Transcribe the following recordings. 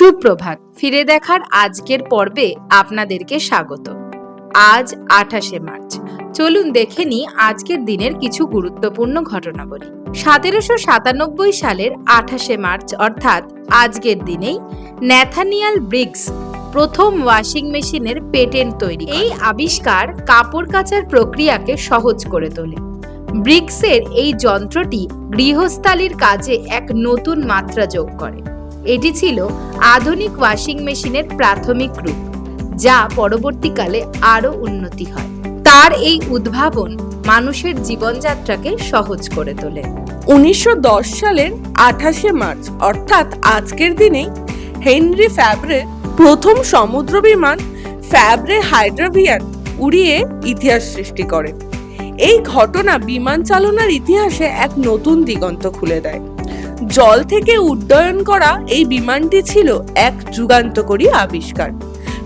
সুপ্রভাত। ফিরে দেখার আজকের পর্বে আপনাদেরকে স্বাগত। আজ আঠাশে মার্চ। চলুন দেখে নিই আজকের দিনের কিছু গুরুত্বপূর্ণ ঘটনাবলী। সতেরোশো সাতানব্বই সালের আঠাশে মার্চ, অর্থাৎ আজকের দিনেই ন্যাথানিয়াল ব্রিগস প্রথম ওয়াশিং মেশিনের পেটেন্ট তৈরি এই আবিষ্কার কাপড় কাচার প্রক্রিয়াকে সহজ করে তোলে। ব্রিক্সের এই যন্ত্রটি গৃহস্থালির কাজে এক নতুন মাত্রা যোগ করে। এটি ছিল আধুনিক ওয়াশিং মেশিনের প্রাথমিক রূপ, যা পরবর্তীকালে আরও উন্নতি হয়। তার এই উদ্ভাবন মানুষের জীবনযাত্রাকে সহজ করে তোলে। উনিশশো দশ সালের আঠাশে মার্চ, অর্থাৎ আজকের দিনেই, হেনরি ফ্যাব্রের প্রথম সমুদ্র বিমান ফ্যাব্রে হাইড্রাভিয়ান উড়িয়ে ইতিহাস সৃষ্টি করে। এই ঘটনা বিমান চালনার ইতিহাসে এক নতুন দিগন্ত খুলে দেয়। জল থেকে উড্ডয়ন করা এই বিমানটি ছিল এক যুগান্তকারী আবিষ্কার।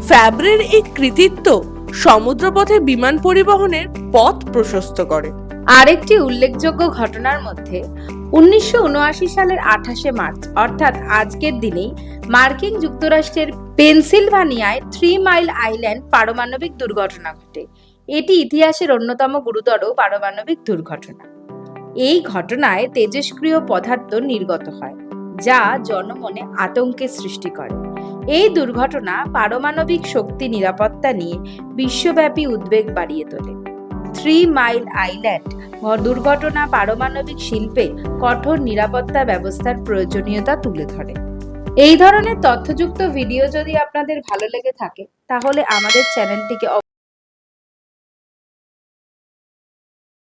ফ্যাব্রের এই কৃতিত্ব সমুদ্রপথে বিমান পরিবহনের পথ প্রশস্ত করে। আরেকটি উল্লেখযোগ্য ঘটনার মধ্যে উনিশশো উনআশি সালের আঠাশে মার্চ, অর্থাৎ আজকের দিনেই, মার্কিন যুক্তরাষ্ট্রের পেনসিলভানিয়ায় থ্রি মাইল আইল্যান্ড পারমাণবিক দুর্ঘটনা ঘটে। এটি ইতিহাসের অন্যতম গুরুতর পারমাণবিক দুর্ঘটনা। এই ঘটনায় তেজস্ক্রিয় পদার্থ নির্গত হয়, যা জনমনে আতঙ্কের সৃষ্টি করে। এই দুর্ঘটনা পারমাণবিক শক্তি নিরাপত্তা নিয়ে বিশ্বব্যাপী উদ্বেগ বাড়িয়ে তোলে। থ্রি মাইল আইল্যান্ড দুর্ঘটনা পারমাণবিক শিল্পে কঠোর নিরাপত্তা ব্যবস্থার প্রয়োজনীয়তা তুলে ধরে। এই ধরনের তথ্যযুক্ত ভিডিও যদি আপনাদের ভালো লেগে থাকে, তাহলে আমাদের চ্যানেলটিকে